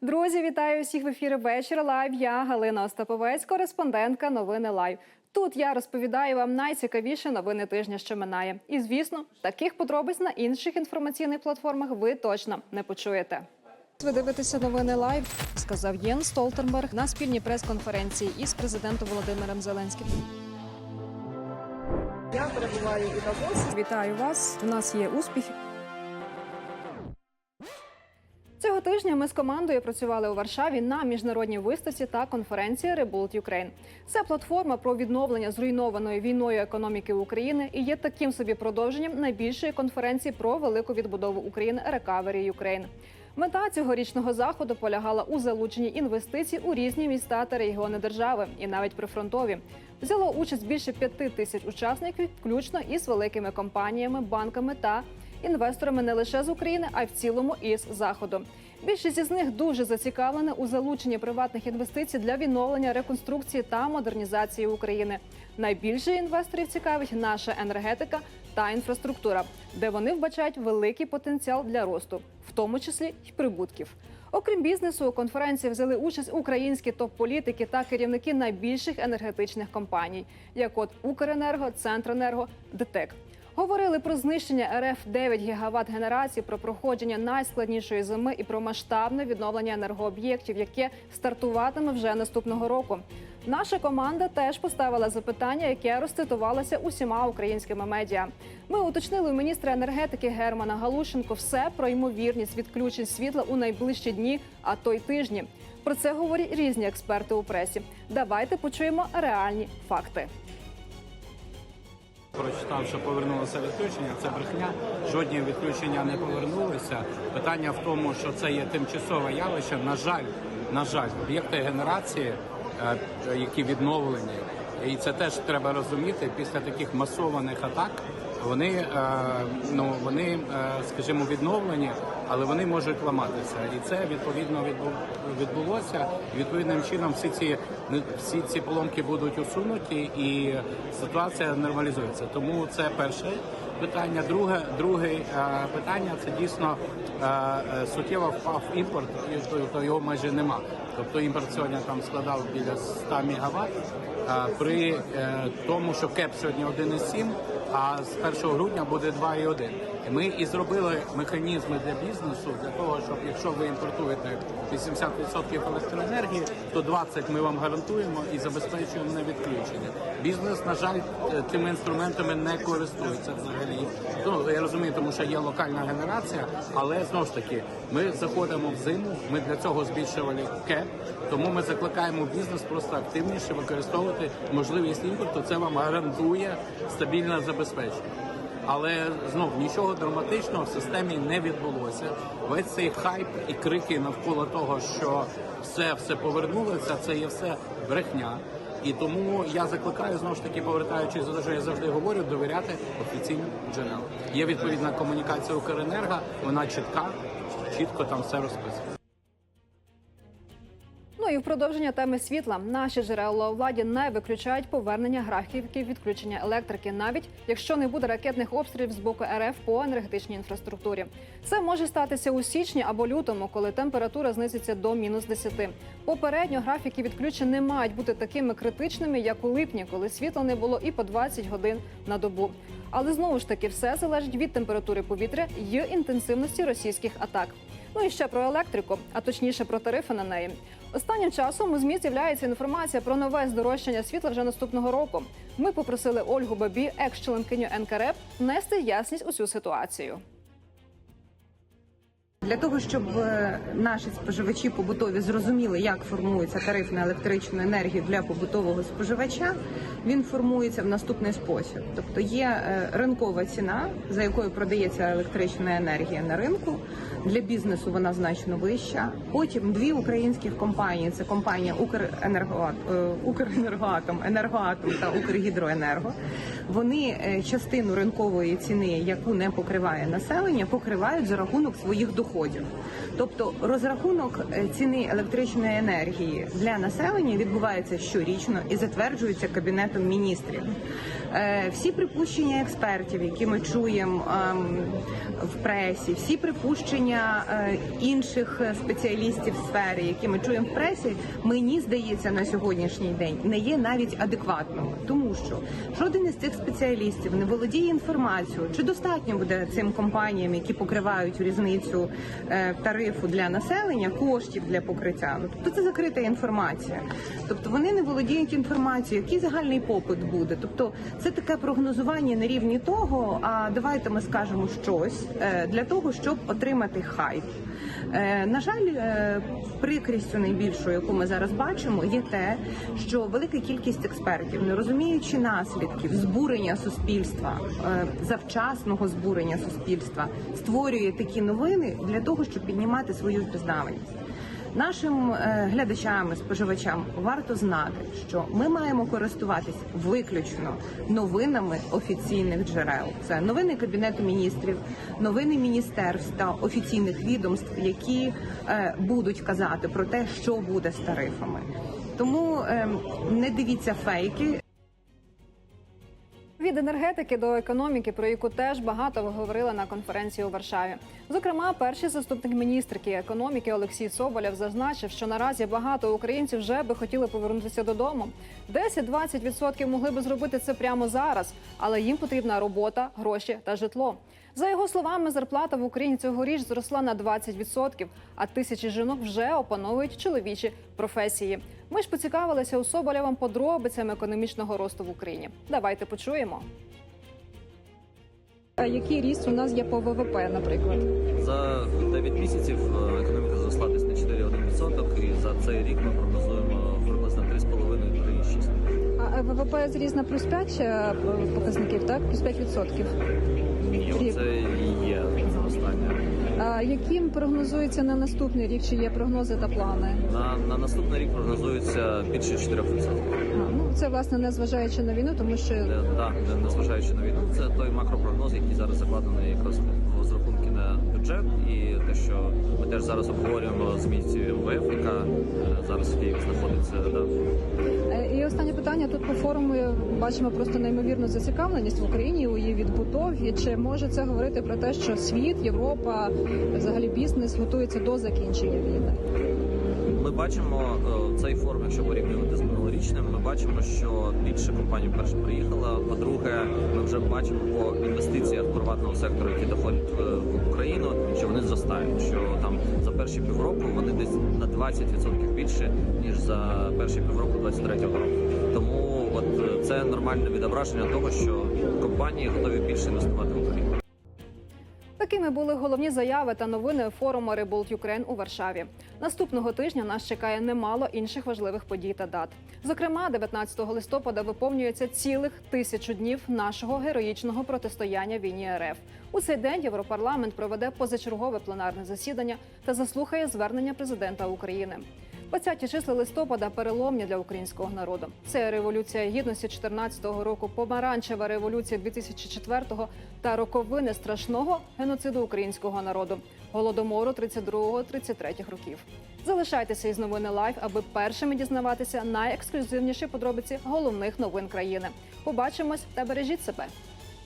Друзі, вітаю всіх в ефірі вечір лайв. Я Галина Остаповець, кореспондентка новини Лайв. Тут я розповідаю вам найцікавіші новини тижня, що минає. І звісно, таких подробиць на інших інформаційних платформах ви точно не почуєте. Ви дивитеся новини лайв, сказав Єн Столтенберг на спільній прес-конференції із президентом Володимиром Зеленським. Я перебуваю у Давосі. Вітаю вас. У нас є успіхи. Тижня ми з командою працювали у Варшаві на міжнародній виставці та конференції Rebuild Ukraine. Це платформа про відновлення зруйнованої війною економіки України і є таким собі продовженням найбільшої конференції про велику відбудову України Recovery Ukraine. Мета цьогорічного заходу полягала у залученні інвестицій у різні міста та регіони держави, і навіть прифронтові. Взяло участь більше п'яти тисяч учасників, включно із великими компаніями, банками та інвесторами не лише з України, а й в цілому із заходу. Більшість із них дуже зацікавлені у залученні приватних інвестицій для відновлення, реконструкції та модернізації України. Найбільше інвесторів цікавить наша енергетика та інфраструктура, де вони вбачають великий потенціал для росту, в тому числі й прибутків. Окрім бізнесу, у конференції взяли участь українські топ-політики та керівники найбільших енергетичних компаній, як от Укренерго, Центренерго, ДТЕК. Говорили про знищення РФ 9 гігават генерації, про проходження найскладнішої зими і про масштабне відновлення енергооб'єктів, яке стартуватиме вже наступного року. Наша команда теж поставила запитання, яке розцитувалося усіма українськими медіа. Ми уточнили у міністра енергетики Германа Галушенко все про ймовірність відключень світла у найближчі дні, а то й тижні. Про це говорять різні експерти у пресі. Давайте почуємо реальні факти. Прочитав, що повернулося відключення. Це брехня. Жодні відключення не повернулися. Питання в тому, що це є тимчасове явище. На жаль, на жаль, об'єкти генерації, е, які відновлені, і це теж треба розуміти. Після таких масованих атак вони е, ну вони, е, скажімо, відновлені, але вони можуть ламатися. І це відповідно відбулося. Відповідним чином всі ці всі ці поломки будуть усунуті, і ситуація нормалізується. Тому це перше питання. Друге, друге е, питання це дійсно суттєво впав імпорт, то, то його майже нема. Тобто імпорт сьогодні там складав біля 100 мегаватт. При тому, що кеп сьогодні 1,7, а з 1 грудня буде 2,1. Ми і зробили механізми для бізнесу для того, щоб якщо ви імпортуєте 80% електроенергії, то 20 ми вам гарантуємо і забезпечуємо на відключення. Бізнес, на жаль, е, тими інструментами не користується взагалі. Ну я розумію, тому що є локальна генерація, але знову ж таки, ми заходимо в зиму. Ми для цього збільшували кеп, тому ми закликаємо бізнес просто активніше використовувати можливість імпорту. Це вам гарантує стабільне забезпечення. Але знов нічого драматичного в системі не відбулося. Весь цей хайп і крики навколо того, що все все повернулося, це є все брехня. І тому я закликаю знову ж таки, повертаючись до що я завжди говорю, довіряти офіційним джерелам. Є відповідна комунікація Укренерго, вона чітка, чітко там все розписано. Ну і в продовження теми світла наші джерела владі не виключають повернення графіків відключення електрики, навіть якщо не буде ракетних обстрілів з боку РФ по енергетичній інфраструктурі. Це може статися у січні або лютому, коли температура знизиться до мінус 10. Попередньо графіки відключень не мають бути такими критичними, як у липні, коли світла не було і по 20 годин на добу. Але знову ж таки все залежить від температури повітря і інтенсивності російських атак. Ну і ще про електрику, а точніше про тарифи на неї. Останнім часом у ЗМІ з'являється інформація про нове здорожчання світла вже наступного року. Ми попросили Ольгу Бабі, екс-членкиню НКРЕП, внести ясність у цю ситуацію. Для того щоб е, наші споживачі побутові зрозуміли, як формується тариф на електричну енергію для побутового споживача, він формується в наступний спосіб. Тобто є е, ринкова ціна, за якою продається електрична енергія на ринку. Для бізнесу вона значно вища. Потім дві українських компанії: це компанія е, Укренергоатом, Енергоатом та Укргідроенерго. Вони частину ринкової ціни, яку не покриває населення, покривають за рахунок своїх доходів. Доходів. Тобто розрахунок е, ціни електричної енергії для населення відбувається щорічно і затверджується кабінетом міністрів. Е, Всі припущення експертів, які ми чуємо ем, в пресі, всі припущення е, інших спеціалістів в сфері, які ми чуємо в пресі, мені здається на сьогоднішній день не є навіть адекватними, тому що жоден із цих спеціалістів не володіє інформацією, чи достатньо буде цим компаніям, які покривають різницю е, тарифу для населення, коштів для покриття. Ну тобто це закрита інформація. Тобто вони не володіють інформацією, який загальний попит буде. Тобто це таке прогнозування на рівні того. А давайте ми скажемо щось е, для того, щоб отримати хайп. Е, На жаль, е, прикрістю найбільшою, яку ми зараз бачимо, є те, що велика кількість експертів, не розуміючи наслідків збурення суспільства, завчасного збурення суспільства, створює такі новини для того, щоб піднімати свою впізнаваність. Нашим е, глядачам і споживачам варто знати, що ми маємо користуватись виключно новинами офіційних джерел. Це новини кабінету міністрів, новини міністерств та офіційних відомств, які е, будуть казати про те, що буде з тарифами. Тому е, не дивіться фейки. Від енергетики до економіки, про яку теж багато говорили на конференції у Варшаві. Зокрема, перший заступник міністрки економіки Олексій Соболєв зазначив, що наразі багато українців вже би хотіли повернутися додому. 10-20% могли би зробити це прямо зараз, але їм потрібна робота, гроші та житло. За його словами, зарплата в Україні цьогоріч зросла на 20%, а тисячі жінок вже опановують чоловічі професії. Ми ж поцікавилися у Соболєвим подробицями економічного росту в Україні. Давайте почуємо. А який ріст у нас є по ВВП, наприклад? За 9 місяців е, економіка зросла десь на 4,1%, і за цей рік ми прогнозуємо приблизно 3,5-3,6%. А ВВП зріс на плюс 5 показників, так? Плюс 5%. Рік. це і є зростання. А яким прогнозується на наступний рік? Чи є прогнози та плани? На, на наступний рік прогнозується більше 4%. А, ну це власне не зважаючи на війну, тому що Е, Так, незважаючи на війну, це той макропрогноз, який зараз закладений якраз в розрахунки на бюджет, і те, що ми теж зараз обговорюємо з місією МВФ, яка е, зараз в Києві знаходиться. Да. Питання тут по форуму бачимо просто неймовірну зацікавленість в Україні у її відбудові. Чи може це говорити про те, що світ, Європа, взагалі бізнес готується до закінчення війни? Ми бачимо е, цей форум, якщо порівнювати з минулорічним, ми бачимо, що більше компаній перше приїхала. По-друге, ми вже бачимо по інвестиціях приватного сектору, які доходять е, в Україну, що вони зростають. Що там за перші півроку вони десь на 20% більше ніж за перші півроку 23-го року. Тому от е, це нормальне відображення того, що компанії готові більше інвестувати в Україну. Такими були головні заяви та новини форуму Rebuild Ukraine у Варшаві. Наступного тижня нас чекає немало інших важливих подій та дат. Зокрема, 19 листопада виповнюється цілих тисячу днів нашого героїчного протистояння війні РФ. У цей день Європарламент проведе позачергове пленарне засідання та заслухає звернення президента України. 20 числа листопада переломні для українського народу. Це революція гідності 14-го року, помаранчева революція 2004-го та роковини страшного геноциду українського народу, голодомору 32-33 років. Залишайтеся із новини Лайф, аби першими дізнаватися найексклюзивніші подробиці головних новин країни. Побачимось та бережіть себе.